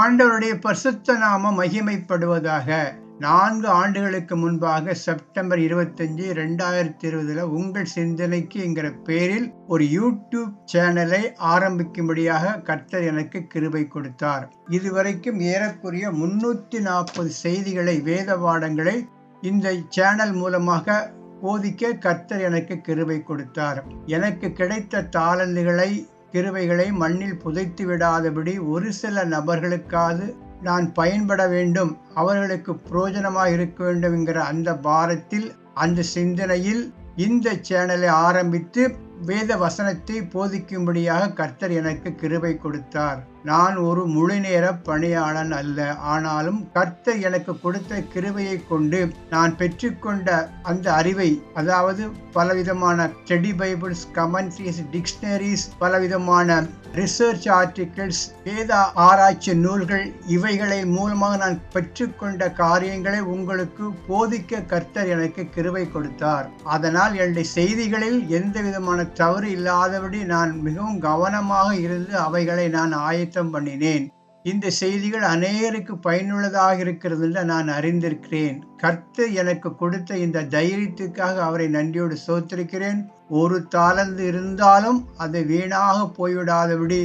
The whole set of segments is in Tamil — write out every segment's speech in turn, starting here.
ஆண்டவருடைய பரிசுத்த நாமம் மகிமைப்படுவதாக. நான்கு ஆண்டுகளுக்கு முன்பாக செப்டம்பர் இருபத்தஞ்சு ரெண்டாயிரத்தி இருபதுல உங்கள் சிந்தனைக்கு என்கிற பேரில் ஒரு யூடியூப் சேனலை ஆரம்பிக்கும்படியாக கர்த்தர் எனக்கு கிருபை கொடுத்தார். இதுவரைக்கும் ஏறக்குறைய முன்னூத்தி நாற்பது செய்திகளை வேத பாடங்களை இந்த சேனல் மூலமாக போதிக்க கர்த்தர் எனக்கு கிருபை கொடுத்தார். எனக்கு கிடைத்த தாளந்துகளை கிருவைகளை மண்ணில் புதைத்து விடாதபடி ஒரு சில நபர்களுக்காவது நான் பயன்பட வேண்டும். அவர்களுக்கு புரோஜனமாக இருக்க வேண்டும் என்கிற அந்த பாரத்தில் அந்த சிந்தனையில் இந்த சேனலை ஆரம்பித்து வேத வசனத்தை போதிக்கும்படியாக கர்த்தர் எனக்கு கிருபை கொடுத்தார். நான் ஒரு முழுநேர பணியாளன் அல்ல. ஆனாலும் கர்த்தர் எனக்கு கொடுத்த கிருவையை கொண்டு நான் பெற்றுக்கொண்ட அந்த அறிவை அதாவது பலவிதமான ஸ்டடி பைபிள்ஸ் கமெண்ட்ரிஸ் டிக்ஷனரிஸ் பலவிதமான ரிசர்ச் ஆர்டிகிள்ஸ் வேத ஆராய்ச்சி நூல்கள் இவைகளை மூலமாக நான் பெற்றுக்கொண்ட காரியங்களை உங்களுக்கு போதிக்க கர்த்தர் எனக்கு கிருவை கொடுத்தார். அதனால் என்னுடைய செய்திகளில் எந்த விதமான தவறு இல்லாதபடி நான் மிகவும் கவனமாக இருந்து அவைகளை நான் ஆயத்தம் பண்ணினேன். இந்த செய்திகள் அநேகருக்கு பயனுள்ளதாக இருக்கிறது என்று நான் அறிந்திருக்கிறேன். கர்த்தர் எனக்கு கொடுத்த இந்த தைரியத்துக்காக அவரை நன்றியோடு சோத்திருக்கிறேன். ஒரு தாளந்து இருந்தாலும் அது வீணாக போய்விடாதபடி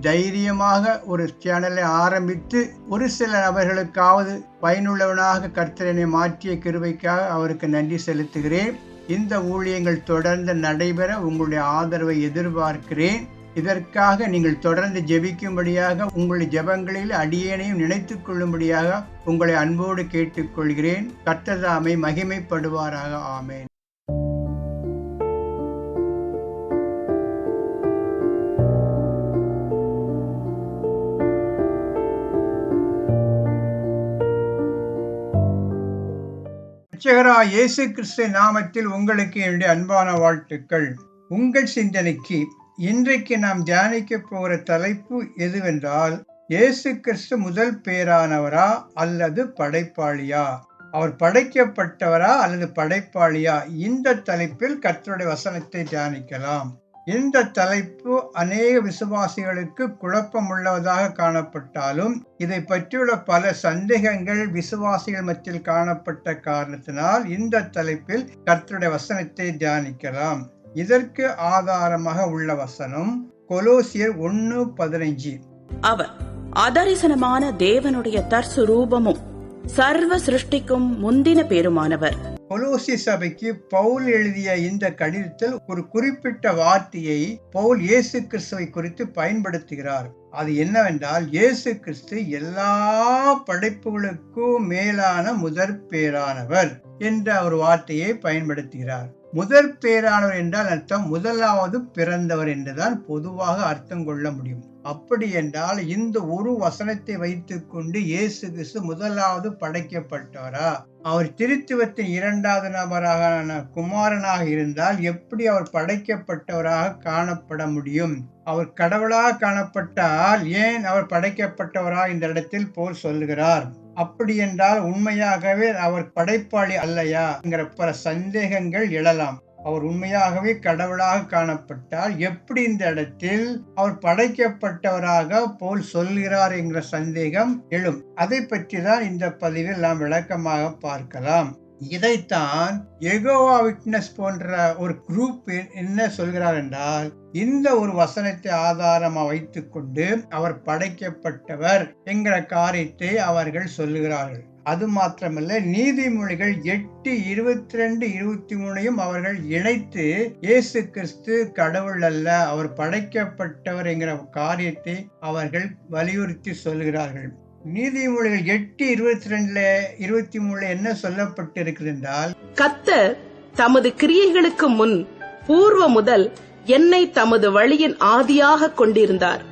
தைரியமாக ஒரு சேனலை ஆரம்பித்து ஒரு சில நபர்களுக்காவது பயனுள்ளவனாக கர்த்தரனை மாற்றிய கிருபைக்காக அவருக்கு நன்றி செலுத்துகிறேன். இந்த ஊழியங்கள் தொடர்ந்து நடைபெற உங்களுடைய ஆதரவை எதிர்பார்க்கிறேன். இதற்காக நீங்கள் தொடர்ந்து ஜெபிக்கும்படியாக உங்கள் ஜெபங்களில் அடியேனையும் நினைத்து கொள்ளும்படியாக உங்களை அன்போடு கேட்டுக்கொள்கிறேன். கர்த்ததாமை மகிமைப்படுவாராக. ஆமேன். ரட்சகரா இயேசு கிறிஸ்து நாமத்தில் உங்களுக்கு என்னுடைய அன்பான வாழ்த்துக்கள். உங்கள் சிந்தனைக்கு இன்றைக்கு நாம் தியானிக்க போகிற தலைப்பு எதுவென்றால் இயேசு கிறிஸ்து முதல் பேரானவரா அல்லது படைப்பாளியா? அவர் படைக்கப்பட்டவரா அல்லது படைப்பாளியா? இந்த தலைப்பில் கர்த்தருடைய வசனத்தை தியானிக்கலாம். இந்த தலைப்பு அநேக விசுவாசிகளுக்கு குழப்பம் உள்ளதாக காணப்பட்டாலும் இதை பற்றியுள்ள பல சந்தேகங்கள் விசுவாசிகள் மத்தியில் காணப்பட்ட காரணத்தினால் இந்த தலைப்பில் கர்த்தருடைய வசனத்தை தியானிக்கலாம். இதற்கு ஆதாரமாக உள்ள வசனம் கொலோசியர் ஒன்னு பதினைஞ்சு. அவர் அதரிசனமான தேவனுடைய தற்சுரூபமும் சர்வ சிருஷ்டிக்கும் முந்தின பேருமானவர். கொலோசி சபைக்கு பவுல் எழுதிய இந்த கடிதத்தில் ஒரு குறிப்பிட்ட வார்த்தையை பவுல் இயேசு கிறிஸ்துவை குறித்து பயன்படுத்துகிறார். அது என்னவென்றால் இயேசு கிறிஸ்து எல்லா படைப்புகளுக்கும் மேலான முதற் பேரானவர் என்ற ஒரு வார்த்தையை பயன்படுத்துகிறார். முதற் பேரானவர் என்றால் அர்த்தம் முதலாவது பிறந்தவர் என்றுதான் பொதுவாக அர்த்தம் கொள்ள முடியும். அப்படி என்றால் இந்த ஒரு வசனத்தை வைத்துக்கொண்டு இயேசு கிறிஸ்து முதலாவது படைக்கப்பட்டவரா? அவர் திருத்துவத்தின் இரண்டாவது நபராக குமாரனாக இருந்தால் எப்படி அவர் படைக்கப்பட்டவராக காணப்பட முடியும்? அவர் கடவுளாக காணப்பட்டால் ஏன் அவர் படைக்கப்பட்டவரா? இந்த இடத்தில் போல் சொல்லுகிறார். அப்படி என்றால் உண்மையாகவே அவர் படைப்பாளி அல்லையா என்கிற பல சந்தேகங்கள் எழலாம். அவர் உண்மையாகவே கடவுளாக காணப்பட்டால் எப்படி இந்த இடத்தில் அவர் படைக்கப்பட்டவராக போல் சொல்கிறார் என்கிற சந்தேகம் எழும். அதை பற்றி தான் இந்த பதிவில் நாம் விளக்கமாக பார்க்கலாம். இதைத்தான் எகோவா விட்னஸ் போன்ற ஒரு குரூப் என்ன சொல்கிறார் என்றால் இந்த ஒரு வசனத்தை ஆதாரமாக வைத்துக்கொண்டு அவர் படைக்கப்பட்டவர் என்கிற காரியத்தை அவர்கள் சொல்லுகிறார்கள். அது மாத்திரமல்ல நீதிமொழிகள் எட்டு இருபத்தி ரெண்டு இருபத்தி மூணையும் அவர்கள் இணைத்து இயேசு கிறிஸ்து கடவுள் அல்ல அவர் படைக்கப்பட்டவர் என்கிற காரியத்தை அவர்கள் வலியுறுத்தி சொல்கிறார்கள் நீதிமொழிகள் எட்டு இருபத்தி ரெண்டுல இருபத்தி மூணுல என்ன சொல்லப்பட்டிருக்கிறது என்றால் கத்தர் தமது கிரியைகளுக்கு முன் பூர்வ முதல் என்னை தமது வழியின் ஆதியாக கொண்டிருந்தார்.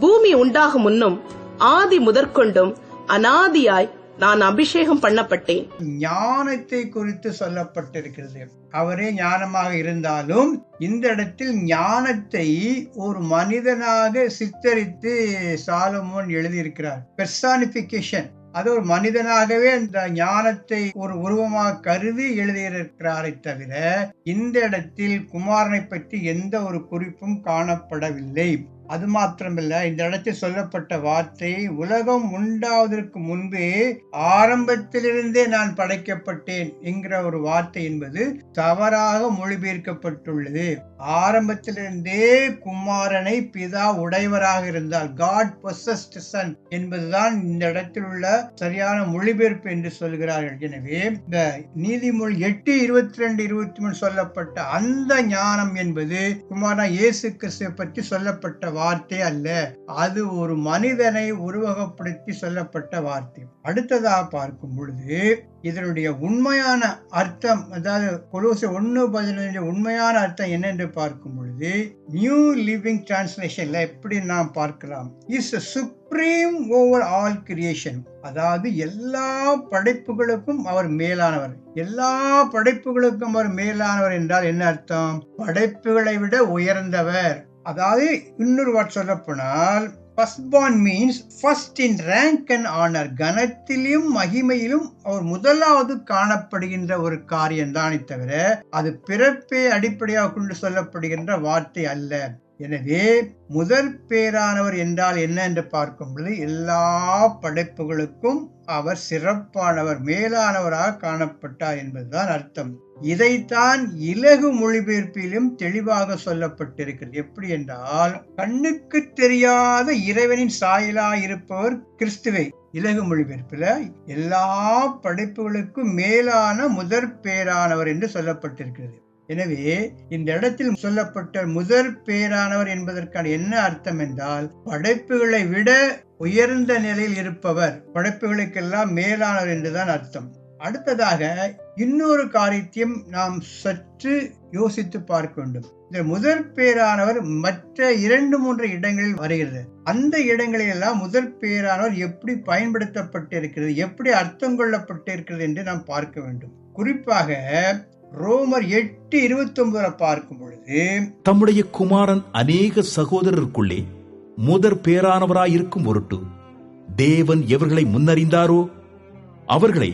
பூமி உண்டாகும் முன்னும் ஆதி முதற்கொண்டும் அனாதியாய் நான் அபிஷேகம் பண்ணப்பட்டேன். ஞானத்தை குறித்து சொல்லப்பட்டிருக்கிறது. அவரே ஞானமாக இருந்தாலும் இந்த இடத்தில் ஞானத்தை ஒரு மனிதனாக சித்தரித்து சாலமோன் எழுதியிருக்கிறார். பெர்சானிபிகேஷன் அது ஒரு மனிதனாகவே இந்த ஞானத்தை ஒரு உருவமாக கருதி எழுதியிருக்கிறாரை தவிர இந்த இடத்தில் குமாரனை பற்றி எந்த ஒரு குறிப்பும் காணப்படவில்லை. அது மாத்திரமில்ல இந்த இடத்தில் சொல்லப்பட்ட வார்த்தை உலகம் உண்டாவதற்கு முன்பே ஆரம்பத்திலிருந்தே நான் படைக்கப்பட்டேன் என்கிற ஒரு வார்த்தை என்பது தவறாக மொழிபெயர்க்கப்பட்டுள்ளது. ஆரம்பத்திலிருந்தே குமாரனை பிதா உடையவராக இருந்தால் காட் பொசஸ்ட் சன் என்பதுதான் இந்த இடத்தில் உள்ள சரியான மொழிபெயர்ப்பு என்று சொல்கிறார்கள். எனவே இந்த நீதிமொழி எட்டு இருபத்தி ரெண்டு இருபத்தி மூணு சொல்லப்பட்ட அந்த ஞானம் என்பது குமாரா இயேசு கிறிஸ்துவை பற்றி சொல்லப்பட்ட வார்த்தை அல்ல. அது ஒரு மனிதனை உருவகப்படுத்தி சொல்லப்பட்ட வார்த்தை. அடுத்ததாக பார்க்கும் பொழுது இதனுடைய உண்மையான அர்த்தம் அதாவது கொலோசை ஒன்னு பதினஞ்சு உண்மையான அர்த்தம் என்னென்று பார்க்கும் பொழுது நியூ லிவிங் டிரான்ஸ்லேஷன்ல எப்படி நாம் பார்க்கலாம்? Is supreme over all creation அதாவது எல்லா படைப்புகளுக்கும் அவர் மேலானவர். எல்லா படைப்புகளுக்கும் அவர் மேலானவர் என்றால் என்ன அர்த்தம்? படைப்புகளை விட உயர்ந்தவர். அதாவது இன்னொரு வார்த்தை சொல்ல போனால் first born means first in rank and honour கனத்திலும் மகிமையிலும் அவர் முதலாவது காணப்படுகின்ற ஒரு காரியம் தானே தவிர அது பிறப்பை அடிப்படையாக கொண்டு சொல்லப்படுகின்ற வார்த்தை அல்ல. எனவே முதற் பேரானவர் என்றால் என்ன என்று பார்க்கும் பொழுது எல்லா படைப்புகளுக்கும் அவர் சிறப்பானவர் மேலானவராக காணப்பட்டார் என்பதுதான் அர்த்தம். இதைத்தான் இலகு மொழிபெயர்ப்பிலும் தெளிவாக சொல்லப்பட்டிருக்கிறது. எப்படி என்றால் கண்ணுக்கு தெரியாத இறைவனின் சாயலா இருப்பவர் கிறிஸ்துவை. இலகு மொழிபெயர்ப்பில் எல்லா படைப்புகளுக்கும் மேலான முதற் பேரானவர் என்று சொல்லப்பட்டிருக்கிறது. எனவே இந்த இடத்தில் சொல்லப்பட்ட முதற் பேரானவர் என்பதற்கான என்ன அர்த்தம் என்றால் படைப்புகளை விட உயர்ந்த நிலையில் இருப்பவர் படைப்புகளுக்கெல்லாம் மேலானவர் என்றுதான் அர்த்தம். அடுத்ததாக இன்னொரு காரியத்தையும் நாம் சற்று யோசித்து பார்க்க வேண்டும். இந்த முதற் பேரானவர் மற்ற இரண்டு மூன்று இடங்களில் வருகிறது. அந்த இடங்களில் எல்லாம் முதற் பேரானவர் எப்படி பயன்படுத்தப்பட்டிருக்கிறது எப்படி அர்த்தம் கொள்ளப்பட்டிருக்கிறது என்று நாம் பார்க்க வேண்டும். குறிப்பாக ரோமர் எட்டு இருபத்தி ஒன்பதுல பார்க்கும் பொழுது தம்முடைய குமாரன் அநேக சகோதரருக்குள்ளே முதற் பேரானவராயிருக்கும் பொருட்டு தேவன் எவர்களை முன்னறிந்தாரோ அவர்களை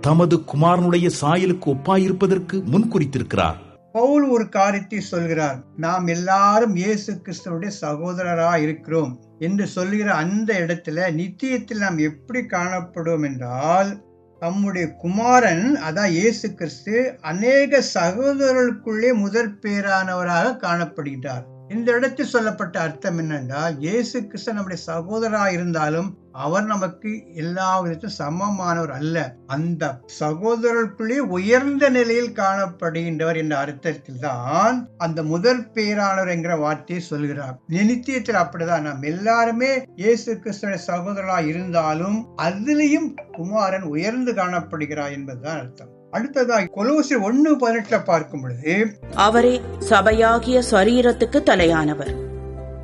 தமது குமாரனுடைய சாயலுக்கு ஒப்பாயிருப்பதற்கு முன்குறித்திருக்கிறார். பவுல் ஒரு காரியத்தை சொல்கிறார் நாம் எல்லாரும் இயேசு கிறிஸ்துவுடைய சகோதரரா இருக்கிறோம் என்று சொல்லுகிற அந்த இடத்துல நித்தியத்தில் நாம் எப்படி காணப்படுவோம் என்றால் தம்முடைய குமாரன் அதான் இயேசு கிறிஸ்து அநேக சகோதரர்களுக்குள்ளே முதற் பேரானவராக காணப்படுகிறார் இந்த இடத்தில் சொல்லப்பட்ட அர்த்தம் என்னென்றால் இயேசு கிறிஸ்து நம்முடைய சகோதராக இருந்தாலும் அவர் நமக்கு எல்லா விதத்திலும் சமமானவர் அல்ல. அந்த சகோதரர்களுக்குள்ளே உயர்ந்த நிலையில் காணப்படுகின்றவர் என்ற அர்த்தத்தில் தான் அந்த முதல் பேரானவர் என்கிற வார்த்தையை சொல்கிறார். நித்தியத்தில் அப்படிதான். நாம் எல்லாருமே இயேசு கிருஷ்ணனுடைய சகோதரா இருந்தாலும் அதுலேயும் குமாரன் உயர்ந்து காணப்படுகிறார் என்பதுதான் அர்த்தம். அடுத்ததாக கொலோசி ஒன்னு பதினெட்டுல பார்க்கும் பொழுது அவரே சபையாகிய சரீரத்துக்கு தலையானவர்.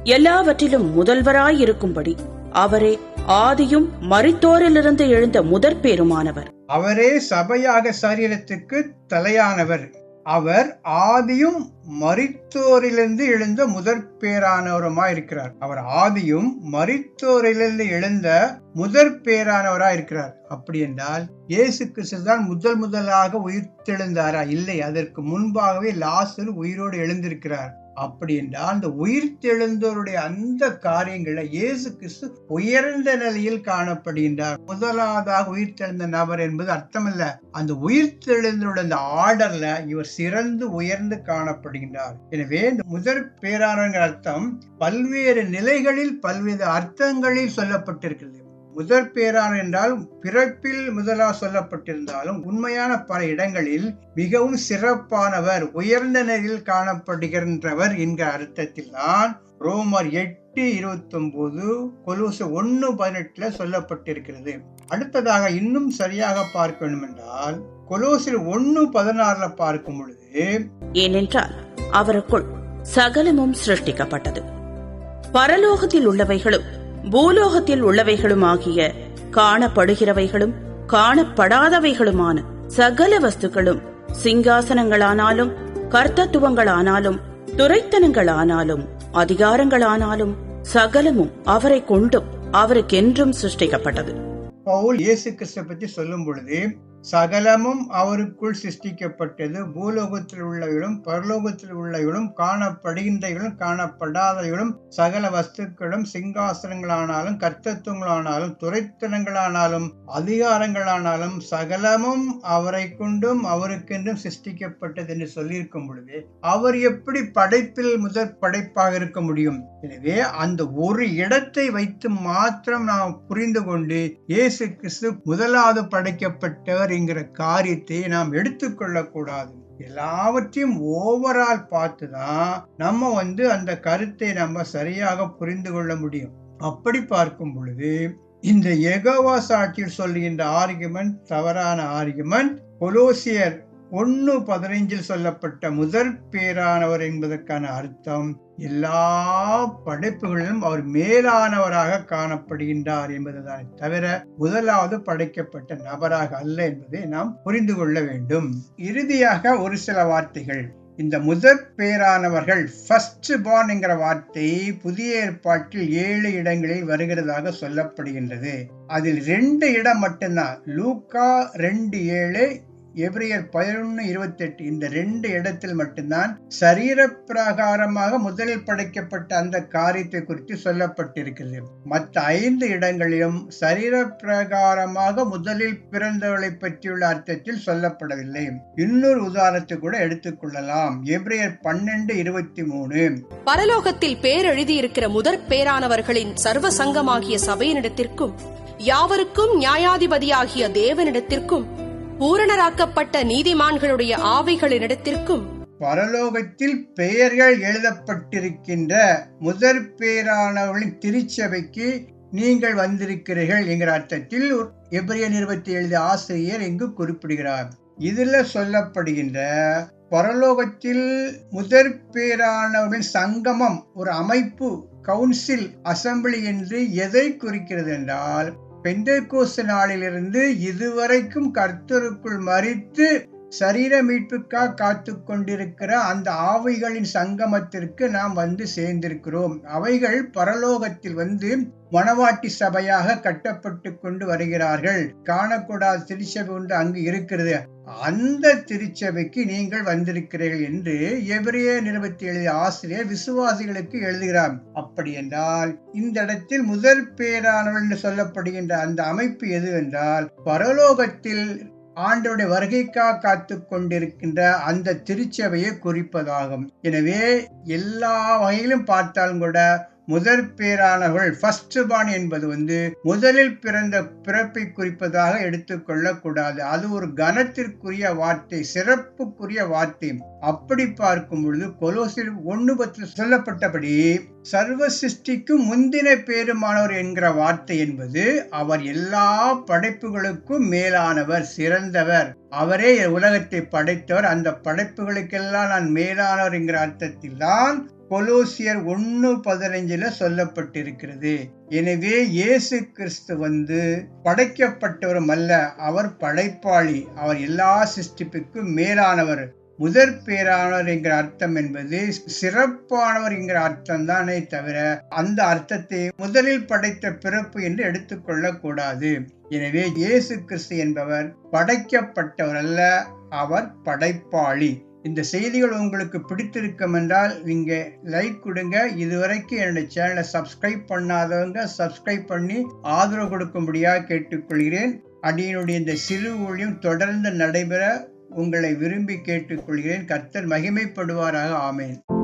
எல்லாவற்றிலும் முதல்வராயிருக்கும்படி அவரே ஆதியும் மரித்தோரிலிருந்து எழுந்த முதற் பேருமானவர். அவரே சபையாக சரீரத்துக்கு தலையானவர். அவர் ஆதியும் மரித்தோரிலிருந்து எழுந்த முதற் பேரானவருமாய் இருக்கிறார் அவர் ஆதியும் மரித்தோரிலிருந்து எழுந்த முதற் பேரானவரா இருக்கிறார் அப்படி என்றால் இயேசு கிறிஸ்து தான் முதல் முதலாக உயிர்த்தெழுந்தாரா? இல்லை அதற்கு முன்பாகவே லாசர் உயிரோடு எழுந்திருக்கிறார். அப்படி என்றால் அந்த உயிர்த்தெழுந்தோருடைய அந்த காரியங்களை இயேசு கிறிஸ்து உயர்ந்த நிலையில் காணப்படுகின்றார். முதலாவதாக உயிர்த்தெழுந்த நபர் என்பது அர்த்தமல்ல. அந்த உயிர்த்தெழுந்தோட அந்த ஆர்டர்ல இவர் சிறந்து உயர்ந்து காணப்படுகின்றார். எனவே இந்த முதற் பேராரங்கிற அர்த்தம் பல்வேறு நிலைகளில் பல்வேறு அர்த்தங்களில் சொல்லப்பட்டிருக்கிறது. முதற் பேரான என்றால் பிறப்பில் முதலா சொல்லப்பட்டிருந்தாலும் உண்மையான பல இடங்களில் மிகவும் சிறப்பானவர் உயர்ந்த நிலையில் காணப்படுகின்றவர் என்கிற அர்த்தத்தில் தான் ரோமர் எட்டு இருபத்தி ஒன்பது கொலுசு ஒன்னு பதினெட்டுல சொல்லப்பட்டிருக்கிறது. அடுத்ததாக இன்னும் சரியாக பார்க்க வேண்டும் என்றால் கொலோசில் ஒன்னு பதினாறுல பார்க்கும் பொழுது ஏனென்றால் அவருக்குள் சகலமும் சிருஷ்டிக்கப்பட்டது. பரலோகத்தில் உள்ளவைகளும் பூலோகத்தில் உள்ளவைகளுமாகிய காணப்படுகிறவைகளும் காணப்படாதவைகளுமான சகல வஸ்துக்களும் சிங்காசனங்களானாலும் கர்த்தத்துவங்களானாலும் துரைத்தனங்களானாலும் அதிகாரங்களானாலும் சகலமும் அவரை கொண்டும் அவருக்கென்றும் சிருஷ்டிக்கப்பட்டது. பவுல் இயேசு கிறிஸ்துவை பற்றி சொல்லும் பொழுது சகலமும் அவருக்குள் சிருஷ்டிக்கப்பட்டது. பூலோகத்தில் உள்ளவைகளும் பரலோகத்தில் உள்ளவைகளும் காணப்படுகின்றவைகளும் காணப்படாதவைகளும் சகல வஸ்துக்களும் சிங்காசனங்களானாலும் கர்த்தத்துவங்களானாலும் துறைத்தனங்களானாலும் அதிகாரங்களானாலும் சகலமும் அவரை கொண்டும் அவருக்கென்றும் சிருஷ்டிக்கப்பட்டது என்று சொல்லியிருக்கும் பொழுது அவர் எப்படி படைப்பில் முதற் படைப்பாக இருக்க முடியும்? எனவே அந்த ஒரு இடத்தை வைத்து மாத்திரம் நாம் புரிந்து கொண்டு இயேசு கிறிஸ்து முதலாவது படைக்கப்பட்டவர் அப்படிங்கிற காரியத்தை நாம் எடுத்துக்கொள்ளக்கூடாது. எல்லாவற்றையும் ஓவரால் பார்த்து தான் நம்ம வந்து அந்த கருத்தை நம்ம சரியாக புரிந்து கொள்ள முடியும். அப்படி பார்க்கும் பொழுது இந்த எகோவா சாட்சியில் சொல்லுகின்ற ஆர்குமெண்ட் தவறான ஆர்குமெண்ட் கொலோசியர் ஒன்று பதினைஞ்சில் சொல்லப்பட்ட முதற் பேரானவர் என்பதற்கான அர்த்தம் எல்லா படைப்புகளிலும் அவர் மேலானவராக காணப்படுகின்றார் என்பதுதான் தவிர முதலாவது படைக்கப்பட்ட நபராக அல்ல என்பதை நாம் புரிந்து கொள்ள வேண்டும். இறுதியாக ஒரு சில வார்த்தைகள். இந்த முதற் பேரானவர்கள் ஃபர்ஸ்ட் பார்ன் என்கிற வார்த்தை புதிய ஏற்பாட்டில் ஏழு இடங்களில் வருகிறதாக சொல்லப்படுகின்றது. அதில் ரெண்டு இடம் மட்டும்தான். லூக்கா ரெண்டு ஏழு எபிரியர் பதினொன்று இருபத்தி எட்டு இந்த ரெண்டு இடத்தில் மட்டும்தான் சரீர பிரகாரமாக முதலில் படைக்கப்பட்ட அந்த காரியத்தை குறித்து சொல்லப்பட்டிருக்கிறது. மற்ற ஐந்து இடங்களிலும் சரீர பிரகாரமாக முதலில் பிறந்தவளை பற்றியுள்ள அர்த்தத்தில் சொல்லப்படவில்லை. இன்னொரு உதாரணத்தை கூட எடுத்துக்கொள்ளலாம் எபிரியர் பன்னெண்டு இருபத்தி மூணு. பரலோகத்தில் பேர் எழுதியிருக்கிற முதற் பேரானவர்களின் சர்வ சங்கமாகிய சபையினிடத்திற்கும் யாவருக்கும் நியாயாதிபதியாகிய தேவனிடத்திற்கும் பூரணராக்கப்பட்ட நீதிமான்களுடைய ஆவிகளினிடத்திற்கும் பரலோகத்தில் பெயர்கள் எழுதப்பட்டிருக்கின்ற முதற் பேரானவர்களின் திருச்சபைக்கு நீங்கள் வந்திருக்கிறீர்கள் என்கிற அர்த்தத்தில் எபிரிய நிறுவத்தை எழுதிய ஆசிரியர் இங்கு குறிப்பிடுகிறார். இதுல சொல்லப்படுகின்ற பரலோகத்தில் முதற் பேரானவர்களின் சங்கமம் ஒரு அமைப்பு கவுன்சில் அசம்பிளி என்று எதை குறிக்கிறது என்றால் பெந்தேகோஸ்து நாளிலிருந்து இதுவரைக்கும் கர்த்தருக்குள் மறித்து சரீர மீட்புக்காக காத்து கொண்டிருக்கிற அந்த ஆவைகளின் சங்கமத்திற்கு நாம் வந்து சேர்ந்திருக்கிறோம். அவைகள் பரலோகத்தில் வந்து மணவாட்டி சபையாக கட்டப்பட்டு கொண்டு வருகிறார்கள். காணக்கூடாத திருச்சபை ஒன்று அங்கு இருக்கிறது. அந்த திருச்சபைக்கு நீங்கள் வந்திருக்கிறீர்கள் என்று எவரே நிறுவத்தி எழுதிய ஆசிரியர் விசுவாசிகளுக்கு எழுதுகிறார். அப்படி என்றால் இந்த இடத்தில் முதற் பேரானவள் என்று சொல்லப்படுகின்ற அந்த அமைப்பு எது என்றால் பரலோகத்தில் ஆண்டோடைய வருகைக்காக காத்து கொண்டிருக்கின்ற அந்த திருச்சபையை குறிப்பதாகும். எனவே எல்லா வகையிலும் பார்த்தாலும் கூட முதற் பேரானவர்கள் ஃபர்ஸ்ட் பான் என்பது வந்து முதலில் பிறந்த பிறப்பை குறிப்பதாக எடுத்துக்கொள்ளக்கூடாது அது ஒரு கனத்திற்குரிய வார்த்தை சிறப்புக்குரிய வார்த்தை. அப்படி பார்க்கும் பொழுது கொலோசில் ஒன்று பத்தில் சொல்லப்பட்டபடி சர்வ சிருஷ்டிக்கும் முந்தின பேருமானவர் என்கிற வார்த்தை என்பது அவர் எல்லா படைப்புகளுக்கும் மேலானவர் சிறந்தவர். அவரே உலகத்தை படைத்தவர். அந்த படைப்புகளுக்கெல்லாம் நான் மேலானவர் என்கிற அர்த்தத்தில் தான் கொலோசியர் ஒன்னு பதினைஞ்சில் சொல்லப்பட்டிருக்கிறது. எனவே இயேசு கிறிஸ்து வந்து படைக்கப்பட்டவரும் அல்ல அவர் படைப்பாளி அவர் எல்லா சிருஷ்டிப்புக்கும் மேலானவர். முதற் பேரானவர் என்கிற அர்த்தம் என்பது சிறப்பானவர் என்கிற அர்த்தம் தானே தவிர அந்த அர்த்தத்தை முதலில் படைத்த பிறப்பு என்று எடுத்துக்கொள்ள கூடாது எனவே இயேசு கிறிஸ்து என்பவர் படைக்கப்பட்டவர் அல்ல அவர் படைப்பாளி. இந்த செய்திகள் உங்களுக்கு பிடித்திருக்கும் என்றால் நீங்கள் லைக் கொடுங்க. இதுவரைக்கும் என்னுடைய சேனலை சப்ஸ்கிரைப் பண்ணாதவங்க சப்ஸ்கிரைப் பண்ணி ஆதரவு கொடுக்கும்படியாக கேட்டுக்கொள்கிறேன். அடியினுடைய இந்த சிறு ஊழியம் தொடர்ந்து நடைபெற உங்களை விரும்பி கேட்டுக்கொள்கிறேன். கர்த்தர் மகிமைப்படுவாராக. ஆமேன்.